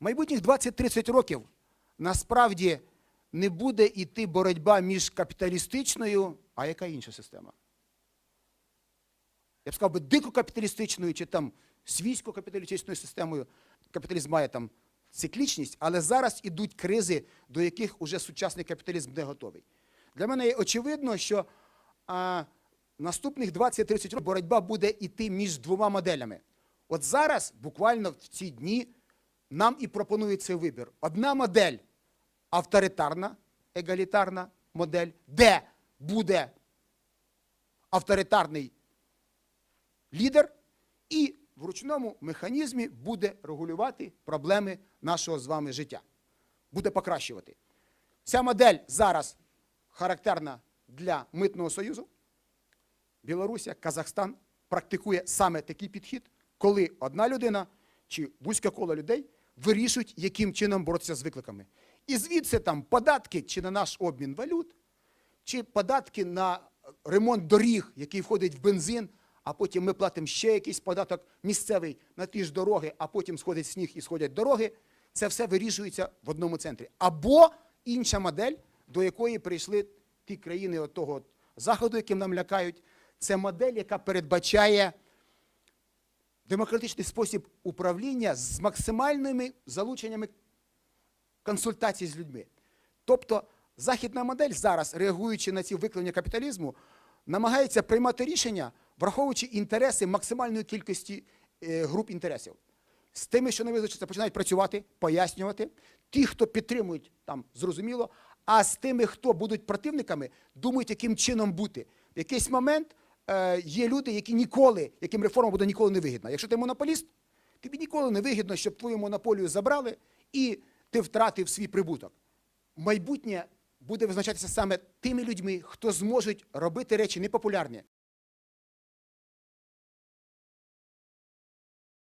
Майбутніх 20-30 років насправді не буде йти боротьба між капіталістичною, а яка інша система? Я б сказав би дико-капіталістичною чи там свійсько-капіталістичною системою. Капіталізм має там циклічність, але зараз ідуть кризи, до яких уже сучасний капіталізм не готовий. Для мене є очевидно, що а, наступних 20-30 років боротьба буде йти між двома моделями. От зараз, буквально в ці дні, нам і пропонують цей вибір. Одна модель авторитарна, егалітарна модель, де буде авторитарний лідер і в ручному механізмі буде регулювати проблеми нашого з вами життя, буде покращувати. Ця модель зараз характерна для Митного Союзу. Білорусія, Казахстан практикує саме такий підхід, коли одна людина чи вузьке коло людей вирішують, яким чином боротися з викликами. І звідси там податки чи на наш обмін валют, чи податки на ремонт доріг, який входить в бензин, а потім ми платимо ще якийсь податок місцевий на ті ж дороги, а потім сходить сніг і сходять дороги. Це все вирішується в одному центрі. Або інша модель, до якої прийшли ті країни от того заходу, яким нам лякають, це модель, яка передбачає демократичний спосіб управління з максимальними залученнями консультацій з людьми. Тобто західна модель зараз, реагуючи на ці викликання капіталізму, намагається приймати рішення, враховуючи інтереси максимальної кількості е, груп інтересів. З тими, що не визначиться, починають працювати, пояснювати. Ті, хто підтримують, там зрозуміло, а з тими, хто будуть противниками, думають, яким чином бути. В якийсь момент є люди, які ніколи, яким реформа буде ніколи не вигідна. Якщо ти монополіст, тобі ніколи не вигідно, щоб твою монополію забрали і ти втратив свій прибуток. Майбутнє буде визначатися саме тими людьми, хто зможуть робити речі непопулярні,